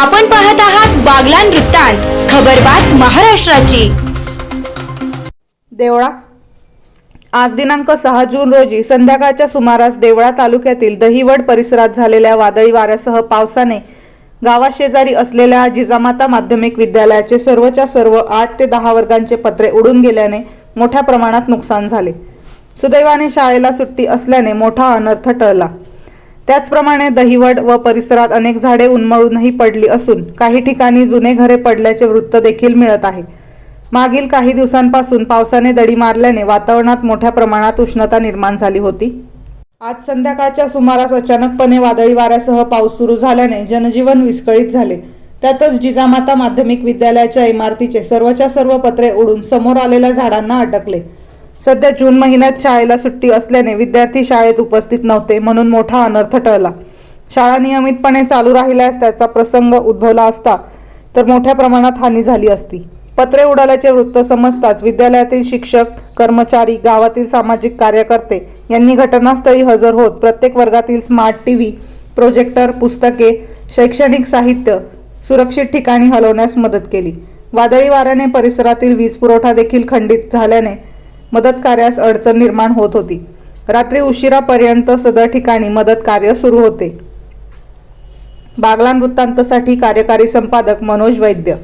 आपण पाहत आहात बागलान वृत्तांत खबरबात महाराष्ट्राची. देवळा. आज दिनांक सहा जून रोजी संध्याकाळच्या सुमारास देवळा तालुक्यातील दहिवड परिसरात झालेल्या वादळी वाऱ्यासह पावसाने गावाशेजारी असलेल्या जिजामाता माध्यमिक विद्यालयाचे सर्वच्या सर्व आठ ते दहा वर्गांचे पत्रे उडून गेल्याने मोठ्या प्रमाणात नुकसान झाले. सुदैवाने शाळेला सुट्टी असल्याने मोठा अनर्थ टळला. त्याचप्रमाणे दहिवड व परिसरात अनेक झाडे उन्मळूनही पडली असून काही ठिकाणी जुने घरे पडल्याचे वृत्त देखील मिळत आहे. मागील काही दिवसांपासून पावसाने दडी मारल्याने वातावरणात मोठ्या प्रमाणात उष्णता निर्माण झाली होती. आज संध्याकाळच्या सुमारास अचानकपणे वादळी वाऱ्यासह पाऊस सुरू झाल्याने जनजीवन विस्कळीत झाले. त्यातच जिजामाता माध्यमिक विद्यालयाच्या इमारतीचे सर्वच्या सर्व पत्रे उडून समोर आलेल्या झाडांना अटकले सध्या जून महिन्यात शाळेला सुट्टी असल्याने विद्यार्थी शाळेत उपस्थित नव्हते म्हणून मोठा अनर्थ टळला. शाळा नियमितपणे चालू राहिल्यास त्याचा प्रसंग उद्भवला असता तर मोठ्या प्रमाणात हानी झाली असती. पत्रे उडाल्याचे वृत्त समजताच विद्यालयातील शिक्षक कर्मचारी गावातील सामाजिक कार्यकर्ते यांनी घटनास्थळी हजर होत प्रत्येक वर्गातील स्मार्ट टीव्ही प्रोजेक्टर पुस्तके शैक्षणिक साहित्य सुरक्षित ठिकाणी हलवण्यास मदत केली. वादळी वाऱ्याने परिसरातील वीज पुरवठा देखील खंडित झाल्याने मदत कार्यास अडचण निर्माण होत होती. रात्री उशिरापर्यंत सदर ठिकाणी मदत कार्य सुरू होते. बागलान वृत्तांतसाठी कार्यकारी संपादक मनोज वैद्य